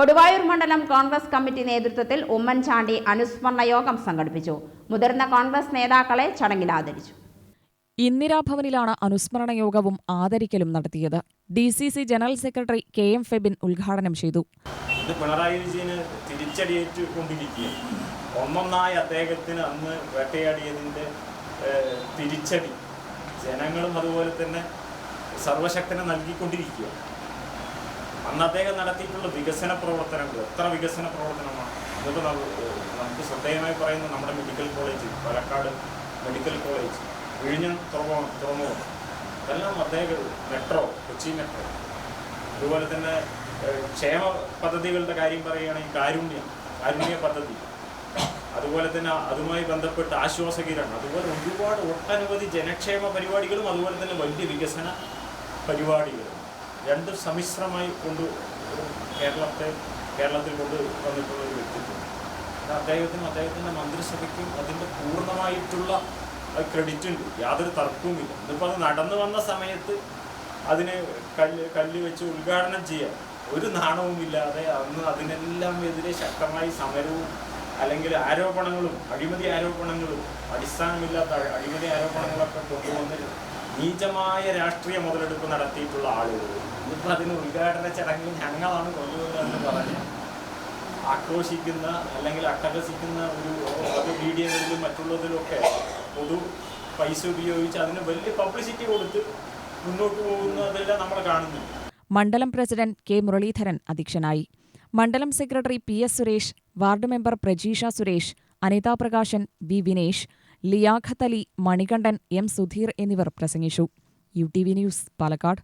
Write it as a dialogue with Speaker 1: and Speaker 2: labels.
Speaker 1: കൊടുവായൂർ മണ്ഡലം കോൺഗ്രസ് കമ്മിറ്റി നേതൃത്വത്തിൽ ഉമ്മൻചാണ്ടി അനുസ്മരണ യോഗം സംഘടിപ്പിച്ചു. മുതിർന്ന കോൺഗ്രസ് നേതാക്കളെ ചടങ്ങിൽ ആദരിച്ചു.
Speaker 2: ഇന്ദിരാഭവനിലാണ് അനുസ്മരണ യോഗവും ആദരിക്കലും നടത്തിയത്. D C C general secretary K M Febin ഉദ്ഘാടനം ചെയ്തു.
Speaker 3: ഇത് പിണറായി വിജയന് തിരിച്ചടിയേറ്റുകൊണ്ടിരിക്കുകയും ഒന്നൊന്നായി അദ്ദേഹത്തിന് അന്ന് വേട്ടയാടിയതിന്റെ തിരിച്ചടി. ജനങ്ങളും അതുപോലെ തന്നെ സർവശക്തനെ നൽകിക്കൊണ്ടിരിക്കുക അന്ന് അദ്ദേഹം നടത്തിയിട്ടുള്ള വികസന പ്രവർത്തനങ്ങൾ എത്ര വികസന പ്രവർത്തനമാണ്? ഇതൊക്കെ നമുക്ക് ശ്രദ്ധേയമായി പറയുന്ന നമ്മുടെ medical college Palakkad medical college വിഴിഞ്ഞം തുറമുഖം തുറമുഖം ഇതെല്ലാം അദ്ദേഹം മെട്രോ കൊച്ചി മെട്രോ അതുപോലെ തന്നെ ക്ഷേമ പദ്ധതികളുടെ കാര്യം പറയുകയാണെങ്കിൽ കാരുണ്യം കാരുണ്യ പദ്ധതി. അതുപോലെ തന്നെ അതുമായി ബന്ധപ്പെട്ട് ആശ്വാസ കിരണം. അതുപോലെ ഒരുപാട് ഒട്ടനവധി ജനക്ഷേമ പരിപാടികളും അതുപോലെ തന്നെ വലിയ വികസന പരിപാടികളും. രണ്ടും സമ്മിശ്രമായി കൊണ്ട് കേരളത്തെ കേരളത്തിൽ കൊണ്ട് വന്നിട്ടുള്ള ഒരു വ്യക്തിത്വം. അദ്ദേഹത്തിനും അദ്ദേഹത്തിന്റെ മന്ത്രിസഭയ്ക്കും അതിന്റെ പൂർണമായിട്ടുള്ള ക്രെഡിറ്റ് ഉണ്ട്. യാതൊരു തർക്കവുമില്ല ഇതിപ്പോൾ അത് നടന്നു വന്ന സമയത്ത് അതിന് കല്ല് കല്ല് വെച്ച് ഉദ്ഘാടനം ചെയ്യാൻ ഒരു നാണവുമില്ലാതെ അന്ന് അതിനെല്ലാം എതിരെ ശക്തമായി സമരവും അല്ലെങ്കിൽ ആരോപണങ്ങളും അഴിമതി ആരോപണങ്ങളും അടിസ്ഥാനമില്ലാത്ത അഴ- അഴിമതി ആരോപണങ്ങളൊക്കെ കൊണ്ടുവന്ന് നീചമായ രാഷ്ട്രീയ മുതലെടുപ്പ് നടത്തിയിട്ടുള്ള ആളുകൾ. ഇപ്പം അതിന് ഉദ്ഘാടന ചടങ്ങിൽ ഞങ്ങളാണ് കൊണ്ടുവന്നതെന്ന് പറഞ്ഞ് ആക്രോശിക്കുന്ന അല്ലെങ്കിൽ അട്ടഹസിക്കുന്ന ഒരു അത് മീഡിയകളിലും മറ്റുള്ളതിലൊക്കെ പൊതു പൈസ ഉപയോഗിച്ച് അതിന് വലിയ പബ്ലിസിറ്റി കൊടുത്ത് മുന്നോട്ട് പോകുന്നതെല്ലാം നമ്മൾ കാണുന്നു.
Speaker 2: മണ്ഡലം പ്രസിഡന്റ് കെ മുരളീധരൻ അധ്യക്ഷനായി. മണ്ഡലം secretary P S Suresh ward member Prajeesha Suresh Anitha Prakashan B Vinesh Liyakath Ali Manikandan M Sudheer എന്നിവർ പ്രസംഗിച്ചു. U T V news Palakkad.